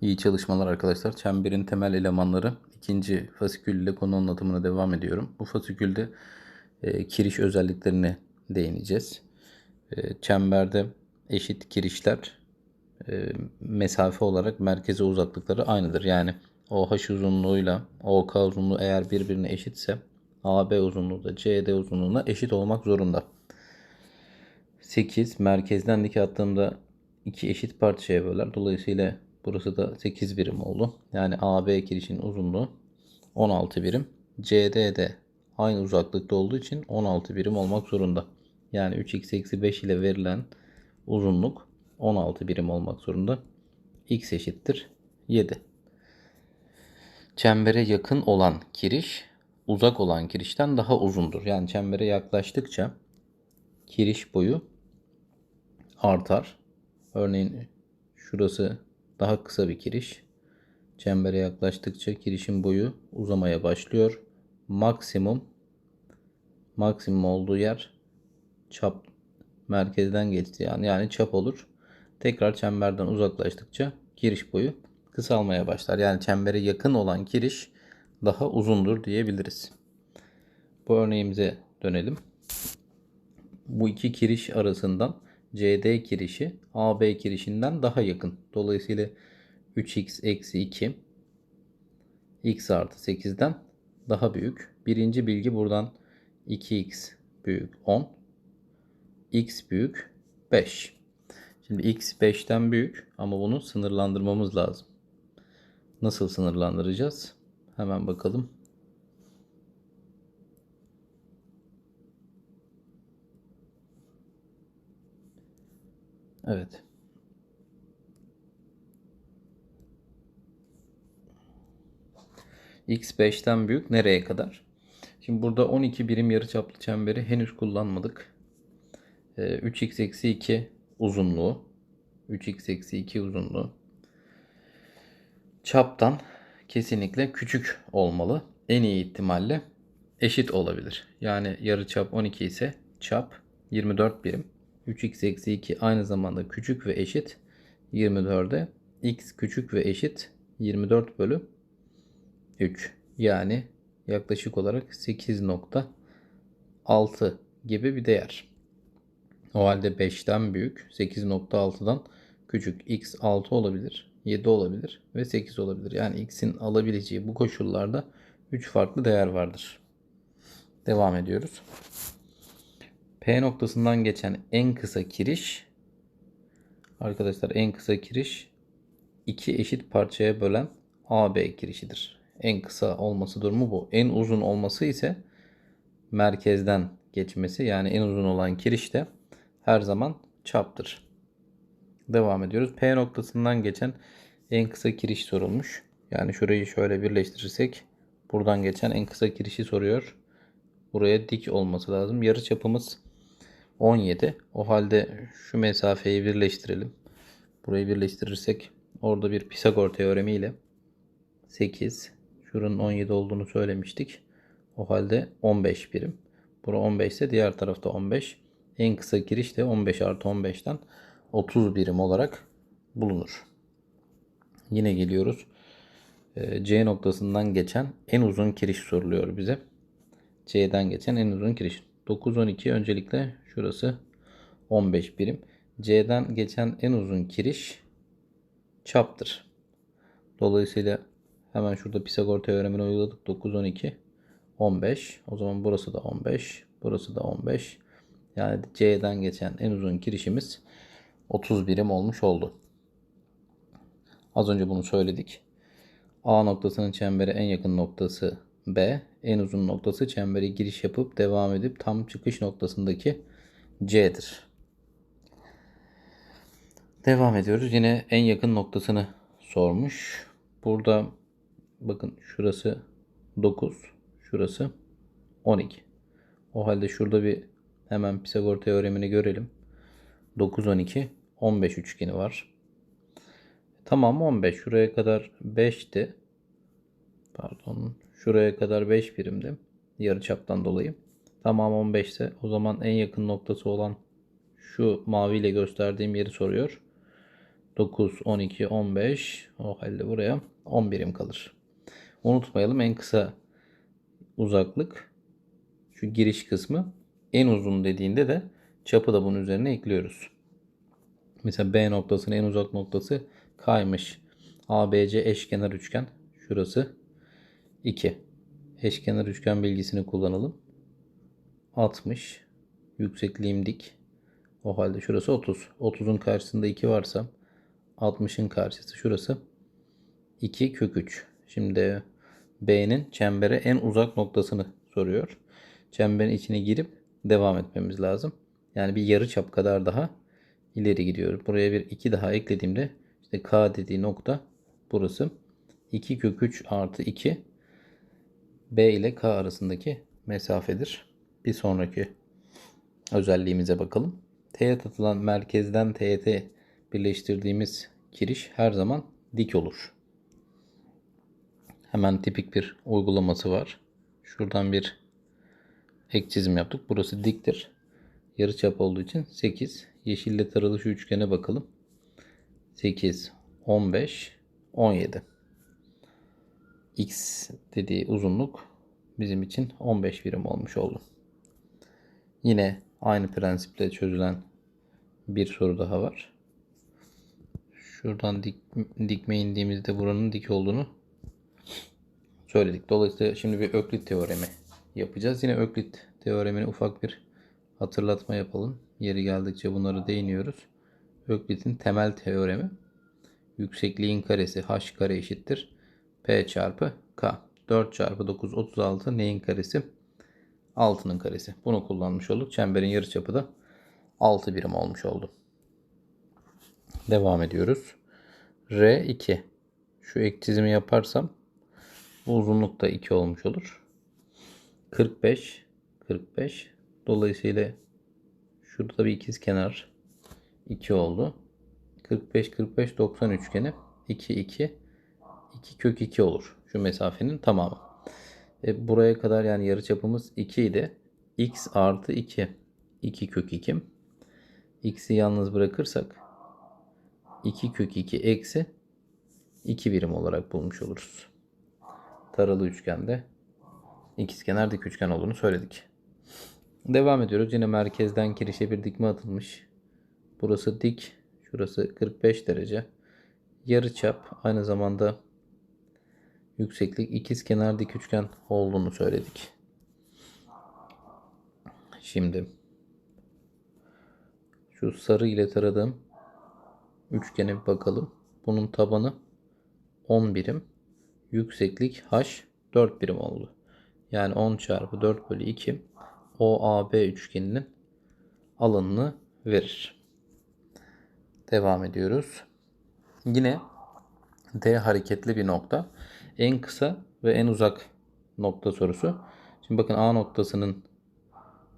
İyi çalışmalar arkadaşlar. Çemberin temel elemanları ikinci fasikül ile konu anlatımına devam ediyorum. Bu fasikülde e, kiriş özelliklerine değineceğiz. E, çemberde eşit kirişler e, mesafe olarak merkeze uzaklıkları aynıdır. Yani OH uzunluğuyla OK uzunluğu eğer birbirine eşitse AB uzunluğu da CD uzunluğuna eşit olmak zorunda. 8 merkezden dike attığımda iki eşit parçaya böler. Dolayısıyla burası da 8 birim oldu. Yani AB kirişin uzunluğu 16 birim. CD de aynı uzaklıkta olduğu için 16 birim olmak zorunda. Yani 3x eksi 5 ile verilen uzunluk 16 birim olmak zorunda. x eşittir 7. Çembere yakın olan kiriş uzak olan kirişten daha uzundur. Yani çembere yaklaştıkça kiriş boyu artar. Örneğin şurası daha kısa bir kiriş. Çembere yaklaştıkça kirişin boyu uzamaya başlıyor. Maksimum maksimum olduğu yer çap merkezden geçti yani yani çap olur. Tekrar çemberden uzaklaştıkça kiriş boyu kısalmaya başlar. Yani çembere yakın olan kiriş daha uzundur diyebiliriz. Bu örneğimize dönelim. Bu iki kiriş arasından CD kirişi AB kirişinden daha yakın. Dolayısıyla 3x eksi 2 x artı 8'den daha büyük. Birinci bilgi buradan 2x büyük 10 x büyük 5. Şimdi x 5'ten büyük ama bunu sınırlandırmamız lazım. Nasıl sınırlandıracağız? Hemen bakalım. Evet. X 5'ten büyük nereye kadar? Şimdi burada 12 birim yarıçaplı çemberi henüz kullanmadık. 3x eksi 2 uzunluğu. 3x eksi 2 uzunluğu. Çaptan kesinlikle küçük olmalı. En iyi ihtimalle eşit olabilir. Yani yarıçap 12 ise çap 24 birim. 3x eksi 2 aynı zamanda küçük ve eşit 24'e x küçük ve eşit 24 bölü 3. Yani yaklaşık olarak 8.6 gibi bir değer. O halde 5'ten büyük 8.6'dan küçük x 6 olabilir, 7 olabilir ve 8 olabilir. Yani x'in alabileceği bu koşullarda 3 farklı değer vardır. Devam ediyoruz. P noktasından geçen en kısa kiriş arkadaşlar en kısa kiriş iki eşit parçaya bölen AB kirişidir. En kısa olması durumu bu. En uzun olması ise merkezden geçmesi yani en uzun olan kiriş de her zaman çaptır. Devam ediyoruz. P noktasından geçen en kısa kiriş sorulmuş. Yani şurayı şöyle birleştirirsek buradan geçen en kısa kirişi soruyor. Buraya dik olması lazım. Yarı çapımız 17. O halde şu mesafeyi birleştirelim. Burayı birleştirirsek orada bir Pisagor teoremi ile 8 şuranın 17 olduğunu söylemiştik. O halde 15 birim. Bura 15 ise diğer tarafta 15. En kısa giriş de 15 artı 15'ten 30 birim olarak bulunur. Yine geliyoruz. Ee, C noktasından geçen en uzun kiriş soruluyor bize. C'den geçen en uzun kiriş. 9, 12 öncelikle şurası 15 birim. C'den geçen en uzun kiriş çaptır. Dolayısıyla hemen şurada Pisagor teoremini uyguladık. 9, 12, 15. O zaman burası da 15. Burası da 15. Yani C'den geçen en uzun kirişimiz 30 birim olmuş oldu. Az önce bunu söyledik. A noktasının çembere en yakın noktası B. En uzun noktası çembere giriş yapıp devam edip tam çıkış noktasındaki C'dir. Devam ediyoruz. Yine en yakın noktasını sormuş. Burada bakın şurası 9, şurası 12. O halde şurada bir hemen Pisagor teoremini görelim. 9, 12, 15 üçgeni var. Tamam 15. Şuraya kadar 5'ti. Pardon. Şuraya kadar 5 birimdi. Yarı çaptan dolayı. Tamam 15 ise o zaman en yakın noktası olan şu maviyle gösterdiğim yeri soruyor. 9, 12, 15. O halde buraya 10 birim kalır. Unutmayalım en kısa uzaklık şu giriş kısmı en uzun dediğinde de çapı da bunun üzerine ekliyoruz. Mesela B noktasının en uzak noktası K'ymış. ABC eşkenar üçgen. Şurası 2. Eşkenar üçgen bilgisini kullanalım. 60. Yüksekliğim dik. O halde şurası 30. 30'un karşısında 2 varsa 60'ın karşısı şurası 2 kök 3. Şimdi B'nin çembere en uzak noktasını soruyor. Çemberin içine girip devam etmemiz lazım. Yani bir yarı çap kadar daha ileri gidiyorum. Buraya bir 2 daha eklediğimde işte K dediği nokta burası. 2 kök 3 artı 2 B ile K arasındaki mesafedir. Bir sonraki özelliğimize bakalım. Teğet atılan merkezden teğete birleştirdiğimiz kiriş her zaman dik olur. Hemen tipik bir uygulaması var. Şuradan bir ek çizim yaptık. Burası diktir. Yarıçap olduğu için 8. Yeşille taralı şu üçgene bakalım. 8, 15, 17. X dediği uzunluk bizim için 15 birim olmuş oldu. Yine aynı prensiple çözülen bir soru daha var. Şuradan dik, dikme indiğimizde buranın dik olduğunu söyledik. Dolayısıyla şimdi bir Öklit teoremi yapacağız. Yine Öklit teoremini ufak bir hatırlatma yapalım. Yeri geldikçe bunları değiniyoruz. Öklit'in temel teoremi yüksekliğin karesi h kare eşittir p çarpı k. 4 çarpı 9 36 neyin karesi? 6'nın karesi. Bunu kullanmış olduk. Çemberin yarıçapı da 6 birim olmuş oldu. Devam ediyoruz. R2. Şu ek çizimi yaparsam bu uzunluk da 2 olmuş olur. 45 45 dolayısıyla şurada bir ikiz kenar 2 oldu. 45 45 90 üçgeni 2 2 2 kök 2 olur. Şu mesafenin tamamı. E, buraya kadar yani yarıçapımız 2 idi. x artı 2 2 kök 2 x'i yalnız bırakırsak 2 kök 2 eksi 2 birim olarak bulmuş oluruz. Taralı üçgende ikizkenar dik üçgen olduğunu söyledik. Devam ediyoruz. Yine merkezden kirişe bir dikme atılmış. Burası dik. Şurası 45 derece. Yarı çap aynı zamanda yükseklik ikiz kenar dik üçgen olduğunu söyledik. Şimdi şu sarı ile taradığım üçgene bir bakalım. Bunun tabanı 10 birim. Yükseklik h 4 birim oldu. Yani 10 çarpı 4 bölü 2 OAB üçgeninin alanını verir. Devam ediyoruz. Yine D hareketli bir nokta. En kısa ve en uzak nokta sorusu. Şimdi bakın A noktasının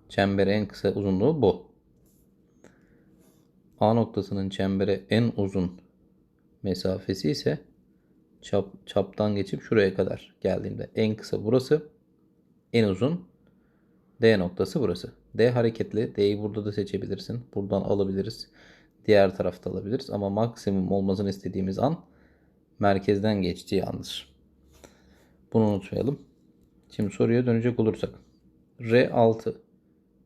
çembere en kısa uzunluğu bu. A noktasının çembere en uzun mesafesi ise çap, çaptan geçip şuraya kadar geldiğimde en kısa burası, en uzun D noktası burası. D hareketli. D'yi burada da seçebilirsin. Buradan alabiliriz. Diğer tarafta alabiliriz. Ama maksimum olmasını istediğimiz an merkezden geçtiği andır. Bunu unutmayalım. Şimdi soruya dönecek olursak. R6.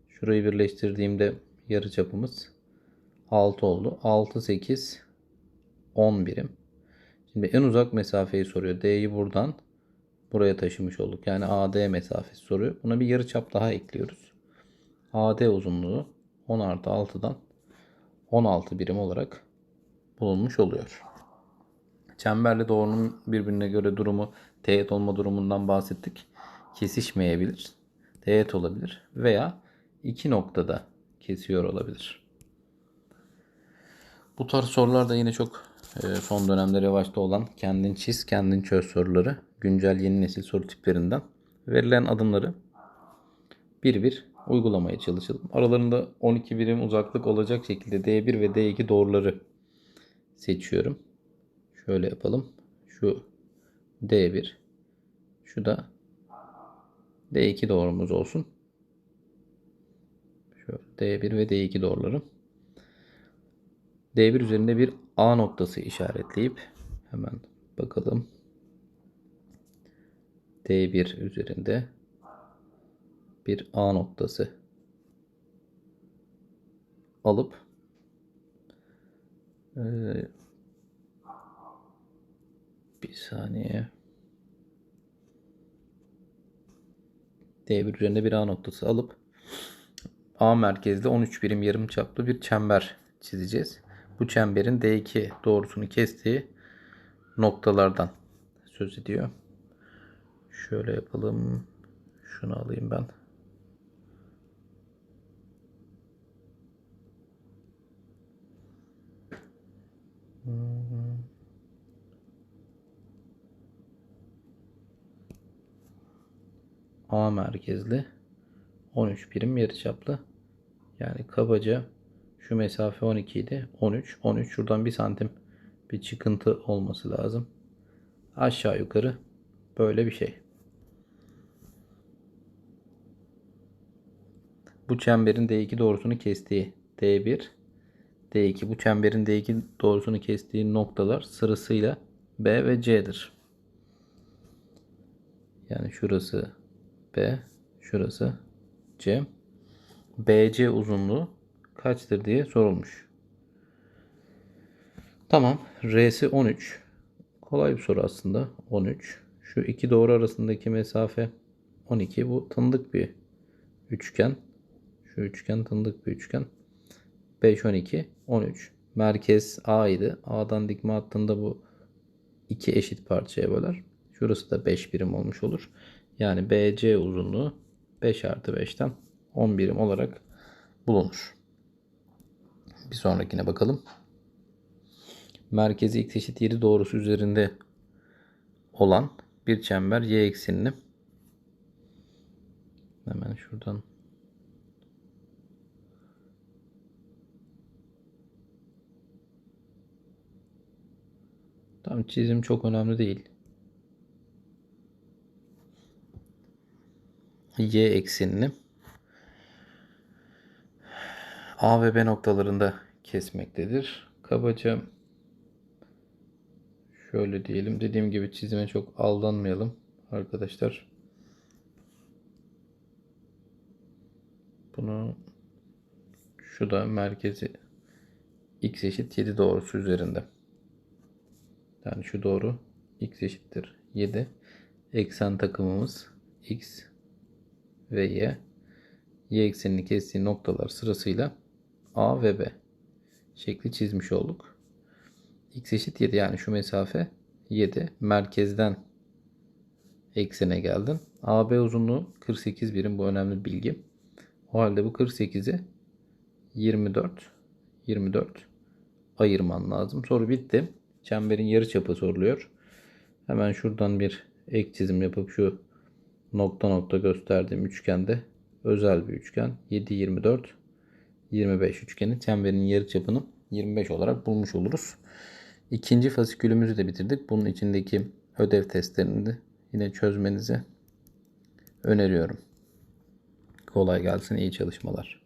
Şurayı birleştirdiğimde yarı çapımız 6 oldu. 6, 8, 10 birim. Şimdi en uzak mesafeyi soruyor. D'yi buradan buraya taşımış olduk. Yani AD mesafesi soruyor. Buna bir yarı çap daha ekliyoruz. AD uzunluğu 10 artı 6'dan 16 birim olarak bulunmuş oluyor. Çemberli doğrunun birbirine göre durumu teğet olma durumundan bahsettik. Kesişmeyebilir. Teğet olabilir veya iki noktada kesiyor olabilir. Bu tarz sorular da yine çok e, son dönemde revaçta olan kendin çiz, kendin çöz soruları güncel yeni nesil soru tiplerinden verilen adımları bir bir uygulamaya çalışalım. Aralarında 12 birim uzaklık olacak şekilde D1 ve D2 doğruları seçiyorum. Şöyle yapalım. Şu D1. Şu da D2 doğrumuz olsun. Şöyle D1 ve D2 doğruları. D1 üzerinde bir A noktası işaretleyip hemen bakalım. D1 üzerinde bir A noktası alıp eee, bir saniye D1 üzerinde bir A noktası alıp A merkezli 13 birim yarım çaplı bir çember çizeceğiz. Bu çemberin D2 doğrusunu kestiği noktalardan söz ediyor. Şöyle yapalım. Şunu alayım ben. A merkezli 13 birim yarıçaplı. Yani kabaca şu mesafe 12 idi. 13. 13 şuradan 1 santim bir çıkıntı olması lazım. Aşağı yukarı böyle bir şey. Bu çemberin D2 doğrusunu kestiği D1, D2 bu çemberin D2 doğrusunu kestiği noktalar sırasıyla B ve C'dir. Yani şurası B, şurası C. BC uzunluğu kaçtır diye sorulmuş. Tamam. R'si 13. Kolay bir soru aslında. 13. Şu iki doğru arasındaki mesafe 12. Bu tanıdık bir üçgen. Şu üçgen tanıdık bir üçgen. 5, 12, 13. Merkez A idi. A'dan dikme attığında bu iki eşit parçaya böler. Şurası da 5 birim olmuş olur. Yani BC uzunluğu 5 artı 5'ten 10 birim olarak bulunur. Bir sonrakine bakalım. Merkezi x eşit 7 doğrusu üzerinde olan bir çember y eksenini hemen şuradan Tam çizim çok önemli değil. Y eksenini A ve B noktalarında kesmektedir. Kabaca şöyle diyelim. Dediğim gibi çizime çok aldanmayalım arkadaşlar. Bunu şu da merkezi x eşit 7 doğrusu üzerinde. Yani şu doğru x eşittir 7. Eksen takımımız x ve y. Y eksenini kestiği noktalar sırasıyla A ve B şekli çizmiş olduk. X eşit 7 yani şu mesafe 7. Merkezden eksene geldin. AB uzunluğu 48 birim bu önemli bilgi. O halde bu 48'i 24 24 ayırman lazım. Soru bitti. Çemberin yarıçapı soruluyor. Hemen şuradan bir ek çizim yapıp şu nokta nokta gösterdiğim üçgende özel bir üçgen 7 24 25 üçgeni çemberin yarıçapını 25 olarak bulmuş oluruz. İkinci fasikülümüzü de bitirdik. Bunun içindeki ödev testlerini de yine çözmenizi öneriyorum. Kolay gelsin, iyi çalışmalar.